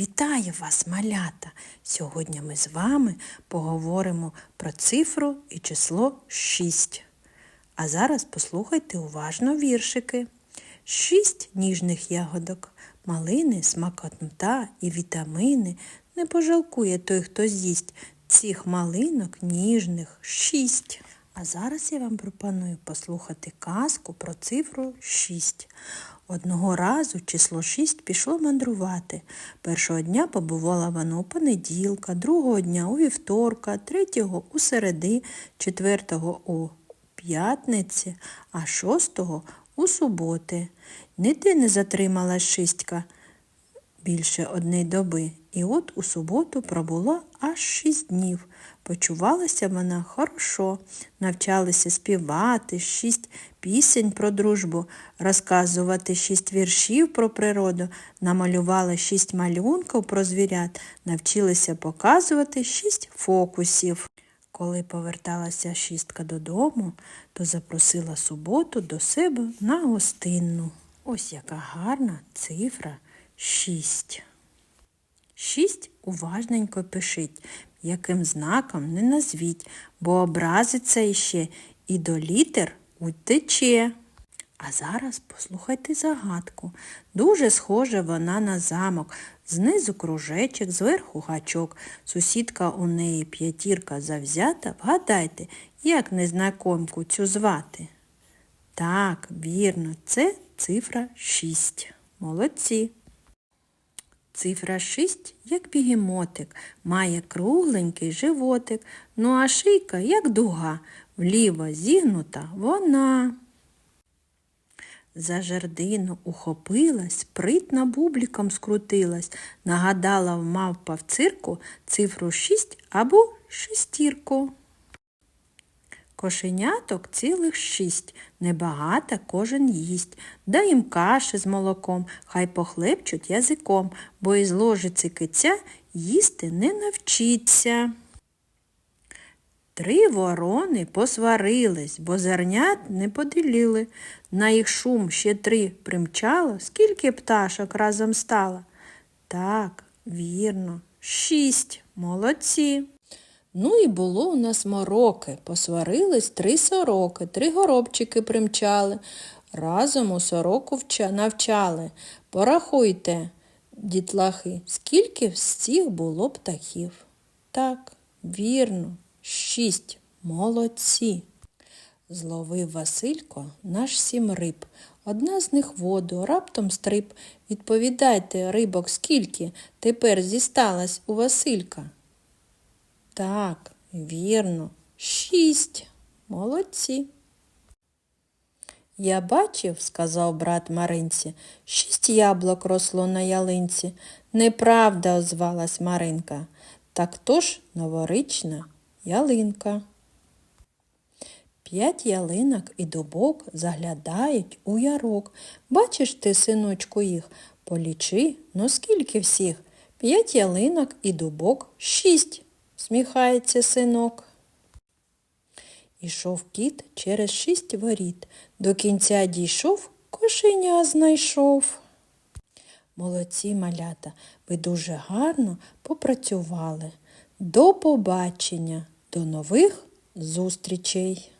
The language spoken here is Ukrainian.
Вітаю вас, малята! Сьогодні ми з вами поговоримо про цифру і число 6. А зараз послухайте уважно віршики. Шість ніжних ягодок, малини, смакота і вітамини. Не пожалкує той, хто з'їсть цих малинок ніжних шість. А зараз я вам пропоную послухати казку про цифру 6. Одного разу число 6 пішло мандрувати. Першого дня побувала воно у понеділка, другого дня у вівторка, третього у середи, четвертого у п'ятниці, а шостого у суботи. Ніде не затрималась шістка більше одної доби. І от у суботу пробула аж шість днів. Почувалася вона хорошо, навчалася співати, шість пісень про дружбу, розказувати шість віршів про природу, намалювала шість малюнків про звірят, навчилася показувати шість фокусів. Коли поверталася шістка додому, то запросила суботу до себе на гостинну. Ось яка гарна цифра шість. Шість уважненько пишіть, яким знаком не назвіть, бо образиться іще і до літер утече. А зараз послухайте загадку. Дуже схожа вона на замок. Знизу кружечок, зверху гачок. Сусідка у неї п'ятірка завзята. Вгадайте, як незнакомку цю звати? Так, вірно, це цифра 6. Молодці. Цифра 6, як бігемотик, має кругленький животик, ну а шийка, як дуга, вліво зігнута вона. За жердину ухопилась, спритно бубліком скрутилась, нагадала в мавпа в цирку цифру 6 або шестірку. Кошеняток цілих шість, небагато кожен їсть. Дай їм каші з молоком, хай похлепчуть язиком, бо із ложиці киця їсти не навчиться. Три ворони посварились, бо зернят не поділили. На їх шум ще три примчало, скільки пташок разом стало. Так, вірно, шість. Молодці. Ну і було у нас мороки. Посварились три сороки, три горобчики примчали. Разом у сороку навчали. Порахуйте, дітлахи, скільки цих було птахів. Так, вірно, шість. Молодці. Зловив Василько наш сім риб. Одна з них воду, раптом стриб. Відповідайте, рибок, скільки тепер зісталась у Василька? Так, вірно, шість. Молодці. Я бачив, сказав брат Маринці, шість яблук росло на ялинці. Неправда, озвалась Маринка. Так то ж новорічна ялинка. П'ять ялинок і дубок заглядають у ярок. Бачиш ти, синочку, їх, полічи, ну скільки всіх? П'ять ялинок і дубок шість, сміхається синок. Ішов кіт через шість воріт. До кінця дійшов, кошеня знайшов. Молодці малята, ви дуже гарно попрацювали. До побачення, до нових зустрічей!